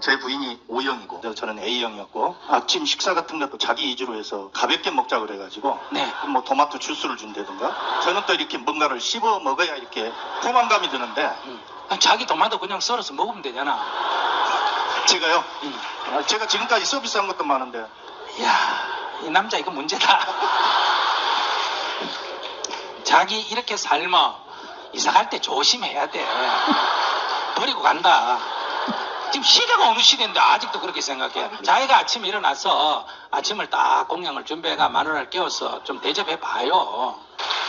저희 부인이 O형이고 저는 A형이었고 아침 식사 같은 것도 자기 위주로 해서 가볍게 먹자 그래가지고 네. 뭐 토마토 주스를 준다든가 저는 또 이렇게 뭔가를 씹어 먹어야 이렇게 포만감이 드는데 음. 자기 도마도 그냥 썰어서 먹으면 되잖아. 제가요 음. 아, 제가 지금까지 서비스한 것도 많은데 이야, 이 남자 이거 문제다. 자기 이렇게 삶아 이사 갈 때 조심해야 돼. 버리고 간다. 지금 시대가 어느 시대인데 아직도 그렇게 생각해. 자기가 아침에 일어나서 아침을 딱 공양을 준비해가 마누라를 깨워서 좀 대접해 봐요.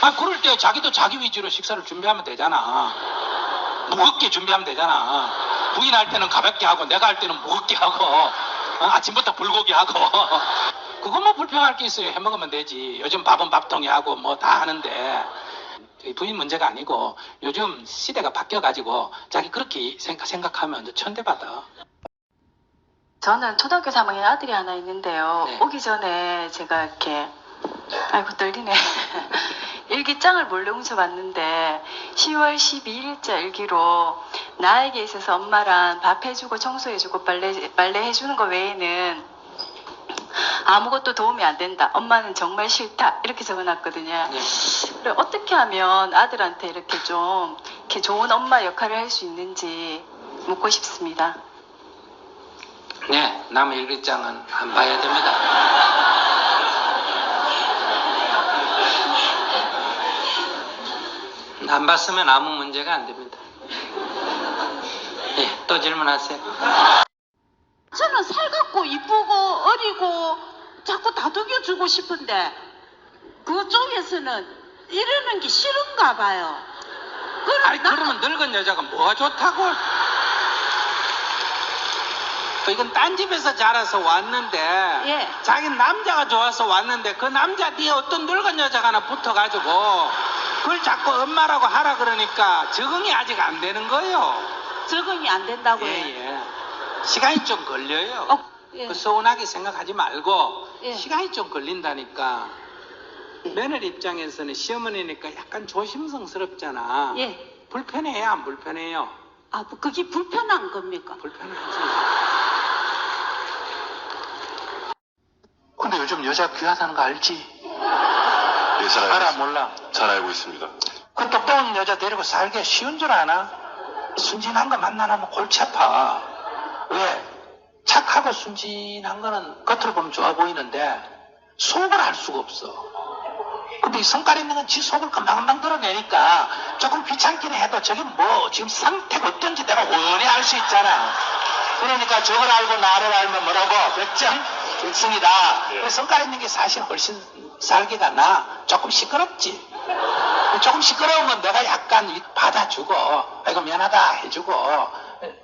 아, 그럴 때 자기도 자기 위주로 식사를 준비하면 되잖아. 무겁게 준비하면 되잖아. 부인 할 때는 가볍게 하고 내가 할 때는 무겁게 하고 어, 아침부터 불고기 하고 그것만 불평할 게 있어요. 해 먹으면 되지. 요즘 밥은 밥통에 하고 뭐 다 하는데 부인 문제가 아니고 요즘 시대가 바뀌어가지고 자기 그렇게 생각, 생각 하면 천대받아. 저는 초등학교 3학년 아들이 하나 있는데요. 네. 오기 전에 제가 이렇게 아이고 떨리네. 일기장을 몰래 훔쳐봤는데 10월 12일자 일기로 나에게 있어서 엄마랑 밥 해주고 청소해주고 빨래 빨래 해주는 거 외에는 아무것도 도움이 안 된다. 엄마는 정말 싫다. 이렇게 적어놨거든요. 네. 어떻게 하면 아들한테 이렇게 좀 이렇게 좋은 엄마 역할을 할 수 있는지 묻고 싶습니다. 네, 남의 일기장은 안 봐야 됩니다. 안 봤으면 아무 문제가 안 됩니다. 예, 또 질문하세요. 저는 살갑고 이쁘고 어리고 자꾸 다독여주고 싶은데 그쪽에서는 이러는 게 싫은가 봐요. 그럼 아니, 나- 그러면 늙은 여자가 뭐가 좋다고? 그 이건 딴 집에서 자라서 왔는데 예. 자기 남자가 좋아서 왔는데 그 남자 뒤에 어떤 늙은 여자가 하나 붙어가지고 그걸 자꾸 엄마라고 하라 그러니까 적응이 아직 안 되는 거예요. 적응이 안 된다고요. 예, 예. 시간이 좀 걸려요. 어, 예. 그 서운하게 생각하지 말고 예. 시간이 좀 걸린다니까. 며느리 입장에서는 시어머니니까 약간 조심성스럽잖아. 예. 불편해요, 안 불편해요? 아, 뭐 그게 불편한 겁니까? 불편하지. 근데 요즘 여자 귀하다는 거 알지? 예, 잘 알고, 알아, 있- 몰라. 잘 알고 있습니다. 그 똑똑한 여자 데리고 살기 쉬운 줄 아나? 순진한 거 만나면 골치 아파. 왜? 착하고 순진한 거는 겉으로 보면 좋아 보이는데 속을 알 수가 없어. 근데 이 성깔 있는 건 지 속을 금방금방 드러내니까 조금 귀찮긴 해도 저게 뭐 지금 상태가 어떤지 내가 원히 알 수 있잖아. 그러니까 저걸 알고 나를 알면 뭐라고? 백점? 일승이다. 예. 성깔 있는 게 사실 훨씬 살기가 나. 조금 시끄럽지. 조금 시끄러운 건 내가 약간 이- 받아주고, 아이고, 미안하다 해주고,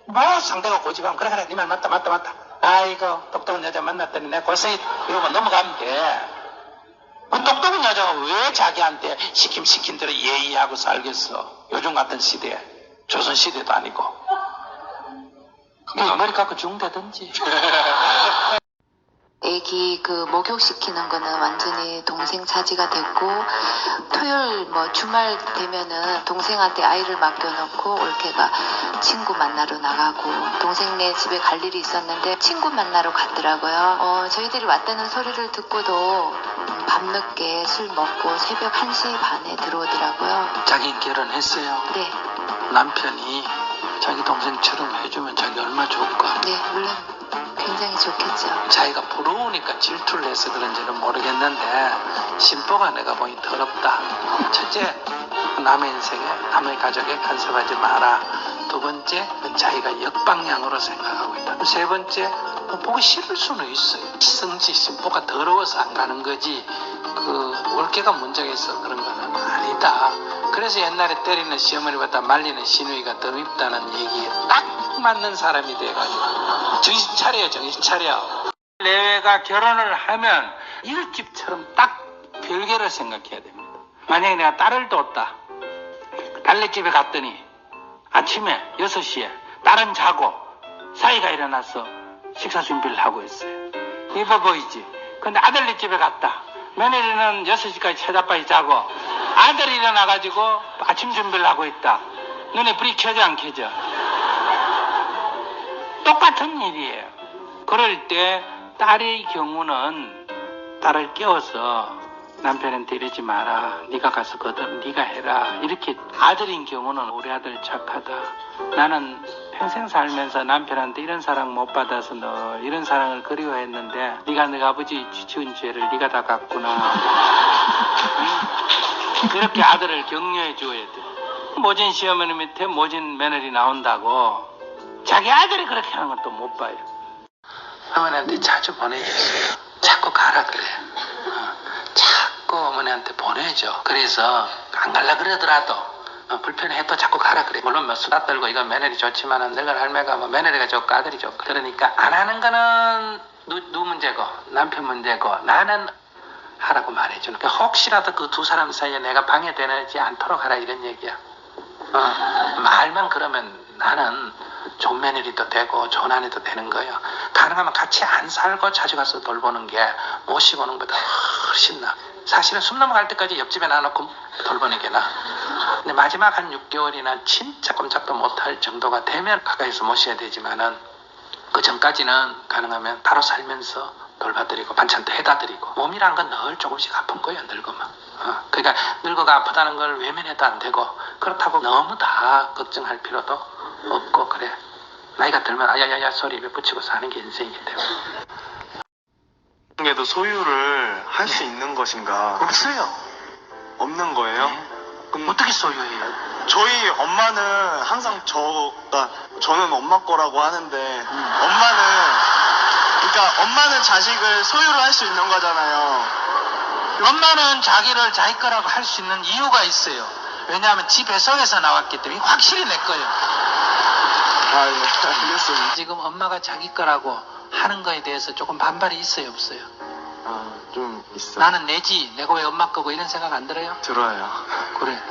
뭐 상대가 고집하면, 그래, 그래, 네말 맞다, 맞다, 맞다. 아이고, 똑똑한 여자 만났더니 내가 고생이, 이러고 넘어가면 돼. 그 똑똑한 여자가 왜 자기한테 시킴 시킨 대로 예의하고 살겠어? 요즘 같은 시대에. 조선 시대도 아니고. 그게 머리 깎고 죽는다든지. 애기 그 목욕시키는 거는 완전히 동생 차지가 됐고 토요일 뭐 주말 되면은 동생한테 아이를 맡겨놓고 올케가 친구 만나러 나가고 동생네 집에 갈 일이 있었는데 친구 만나러 갔더라고요. 어, 저희들이 왔다는 소리를 듣고도 음, 밤늦게 술 먹고 새벽 1시 반에 들어오더라고요. 자기 결혼했어요. 네, 남편이 자기 동생처럼 해주면 자기 얼마 좋을까? 네, 물론 굉장히 좋겠죠. 자기가 부러우니까 질투를 해서 그런지는 모르겠는데 심보가 내가 보니 더럽다. 첫째, 남의 인생에 남의 가족에 간섭하지 마라. 두 번째, 자기가 역방향으로 생각하고 있다. 세 번째, 뭐 보기 싫을 수는 있어요. 성지 심보가 더러워서 안 가는 거지. 그 월계가 문제가 있어 그런 거는 아니다. 그래서 옛날에 때리는 시어머니보다 말리는 시누이가 더 밉다는 얘기에 딱 맞는 사람이 돼가지고. 정신 차려요 정신 차려. 내가 결혼을 하면 일집처럼 딱 별개를 생각해야 됩니다. 만약에 내가 딸을 뒀다. 딸네 집에 갔더니 아침에 6시에 딸은 자고 사이가 일어나서 식사 준비를 하고 있어요. 이뻐 보이지? 근데 아들네 집에 갔다. 며느리는 6시까지 쳐다빠이 자고 아들이 일어나가지고 아침 준비를 하고 있다. 눈에 불이 켜져 안 켜져 똑같 똑같은 일이에요. 그럴 때 딸의 경우는 딸을 깨워서 남편한테 이러지 마라. 네가 가서 거들 네가 해라. 이렇게 아들인 경우는 우리 아들 착하다. 나는 평생 살면서 남편한테 이런 사랑 못 받아서 너 이런 사랑을 그리워했는데 네가 내 아버지 지은 죄를 네가 다 갚구나. 응? 이렇게 아들을 격려해 줘야 돼. 모진 시어머니 밑에 모진 며느리 나온다고 자기 아들이 그렇게 하는 건 또 못 봐요. 어머니한테 자주 보내줬어요. 자꾸 가라 그래. 어, 자꾸 어머니한테 보내줘. 그래서 안 갈라 그러더라도 어, 불편해도 자꾸 가라 그래. 물론 뭐 수다 떨고 이건 며느리 좋지만은 늙은 할매가 뭐 며느리가 좋고 아들이 좋고 그러니까 안 하는 거는 누, 누 문제고 남편 문제고 나는 하라고 말해주는. 그러니까 혹시라도 그 두 사람 사이에 내가 방해되지 않도록 하라 이런 얘기야. 어, 말만 그러면 나는 좋은 며느리도 되고 아내도 되는 거예요. 가능하면 같이 안 살고 자주 가서 돌보는 게 모시고 오는 것보다 훨씬 나. 사실은 숨 넘어갈 때까지 옆집에 놔놓고 돌보는 게 나. 근데 마지막 한 6개월이나 진짜 꼼짝도 못할 정도가 되면 가까이서 모셔야 되지만은 그 전까지는 가능하면 따로 살면서 돌봐드리고 반찬도 해다 드리고 몸이란 건 늘 조금씩 아픈 거예요 늙으면 어, 그러니까 늙어가 아프다는 걸 외면해도 안 되고 그렇다고 너무 다 걱정할 필요도 없고 그래 나이가 들면 아야야야 소리 입에 붙이고 사는 게 인생이기 때문에 에도 소유를 할 수 있는 것인가? 없어요. 없는 거예요? 그럼 어떻게 소유해요? 저희 엄마는 항상 저가 저는 엄마 거라고 하는데 엄마는 그러니까 엄마는 자식을 소유를 할 수 있는 거잖아요. 엄마는 자기를 자기 거라고 할 수 있는 이유가 있어요. 왜냐하면 지 배속에서 나왔기 때문에 확실히 내 거예요 아 예, 알겠습니다. 지금 엄마가 자기 거라고 하는 거에 대해서 조금 반발이 있어요 없어요? 아 좀 있어. 나는 내지 내가 왜 엄마 거고 이런 생각 안 들어요? 들어요. 그래.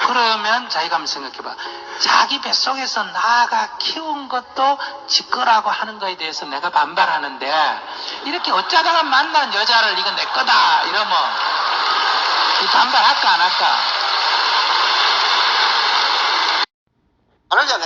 그러면 자기가 한번 생각해봐. 자기 뱃속에서 나가 키운 것도 지 거라고 하는 거에 대해서 내가 반발하는데 이렇게 어쩌다가 만난 여자를 이건 내 거다 이러면 이 반발할까 안 할까? 안. 그래서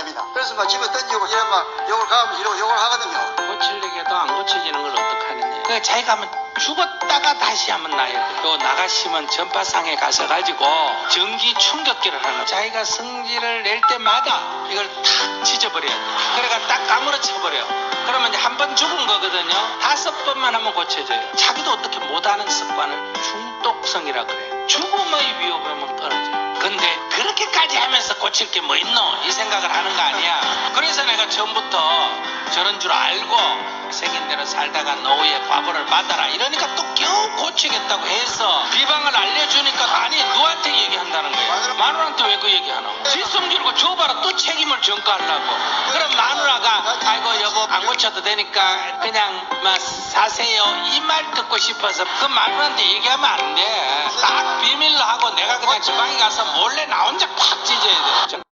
막 집에 던지고 이런 막 욕을 가면 이러고 욕을 하거든요. 고치려고 안 고쳐지는 걸 어떡하느냐. 그 자기가 한번 죽었다가 다시 한번 나야 돼. 또 나가시면 전파상에 가서 가지고 전기 충격기를 하는 거야. 자기가 성질을 낼 때마다 이걸 탁 찢어버려야 돼. 그래가 딱 까무러 쳐버려. 그러면 이제 한번 죽은 거거든요. 다섯 번만 하면 고쳐져요. 자기도 어떻게 못하는 습관을 중독성이라 그래. 죽음의 위협하면 떨어져요. 근데 그렇게까지 하면서 고칠 게 뭐 있노? 이 생각을 하는 거 아니야. 그래서 내가 처음부터 저런 줄 알고 생긴 대로 살다가 노후에 과보를 받아라. 이러니까 또 겨우 고치겠다고 해서 비방을 알려주니까 아니 누구한테 얘기한다는 거야. 마누라한테 왜 그 얘기하노? 질성 들고 줘봐라 또 책임을 전가하려고. 그럼 마누라가 아이고 여보 안 고쳐도 되니까 그냥 막 사세요 이 말 듣고 싶어서 그 마누라한테 얘기하면 안 돼. 딱 비밀로 하고 내가 그냥 지방에 가서 몰래 나 혼자 팍 찢어야 돼.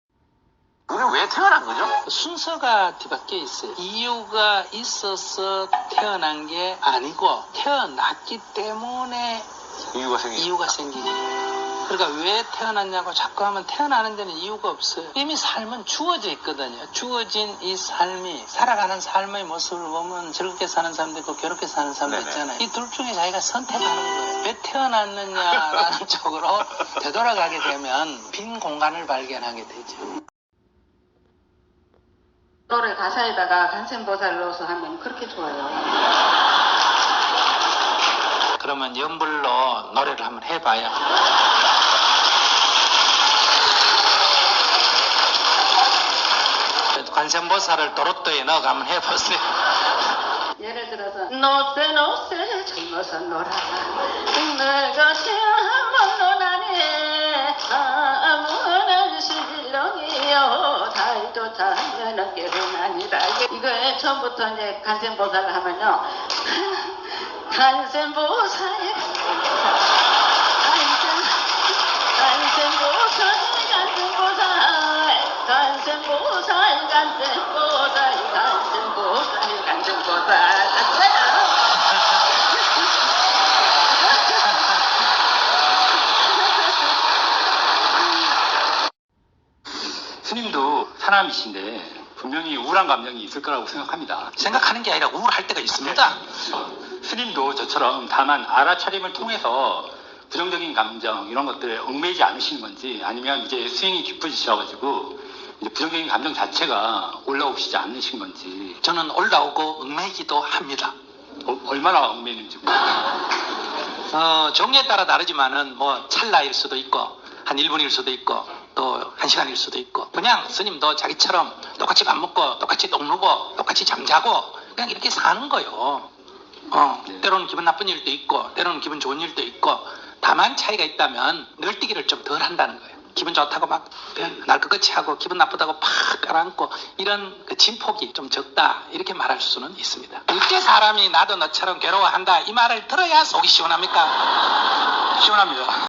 우리 왜 태어난 거죠? 순서가 뒤바뀌어 있어요. 이유가 있어서 태어난 게 아니고 태어났기 때문에 이유가 생긴 이유가 생기지. 그러니까 왜 태어났냐고 자꾸 하면 태어나는 데는 이유가 없어요. 이미 삶은 주어져 있거든요. 주어진 이 삶이 살아가는 삶의 모습을 보면 즐겁게 사는 사람도 있고 괴롭게 사는 사람도 네네. 있잖아요. 이 둘 중에 자기가 선택하는 거예요. 왜 태어났느냐라는 쪽으로 되돌아가게 되면 빈 공간을 발견하게 되죠. 노래 가사에다가 간센보살을 넣어서 하면 그렇게 좋아요. 그러면 연불로 노래를 한번 해봐요. 관세음보살을 도로또에 넣어가 한번 해보세요. 예를 들어서 노세 노세 젊어서 놀아 늙어서 한번 놀아네 아무는 실롱이요 달도 타면은 깨어나니라. 이거에 처음부터 이제 간센보살을 하면요. 간센보살 간센보살 간센보살 간센보살 간센보살 간센보살 간센보살 스님도 사람이신데 분명히 우울한 감정이 있을 거라고 생각합니다. 생각하는 게 아니라 우울할 때가 있습니다. 스님도 저처럼 다만 알아차림을 통해서 부정적인 감정 이런 것들에 얽매이지 않으시는 건지 아니면 이제 스윙이 깊어지셔가지고 이제 부정적인 감정 자체가 올라오시지 않으신 건지 저는 올라오고 얽매이기도 합니다. 어, 얼마나 얽매이는지 어, 종류에 따라 다르지만은 뭐 찰나일 수도 있고 한 1분일 수도 있고 또 한 시간일 수도 있고 그냥 스님도 자기처럼 똑같이 밥 먹고 똑같이 똥 누고 똑같이 잠자고 그냥 이렇게 사는 거요. 어, 때로는 기분 나쁜 일도 있고 때로는 기분 좋은 일도 있고 다만 차이가 있다면 널뛰기를 좀 덜 한다는 거예요. 기분 좋다고 막 날 끝까지 하고 기분 나쁘다고 팍 깔아앉고 이런 그 진폭이 좀 적다 이렇게 말할 수는 있습니다. 그때 사람이 나도 너처럼 괴로워한다 이 말을 들어야 속이 시원합니까? 시원합니다.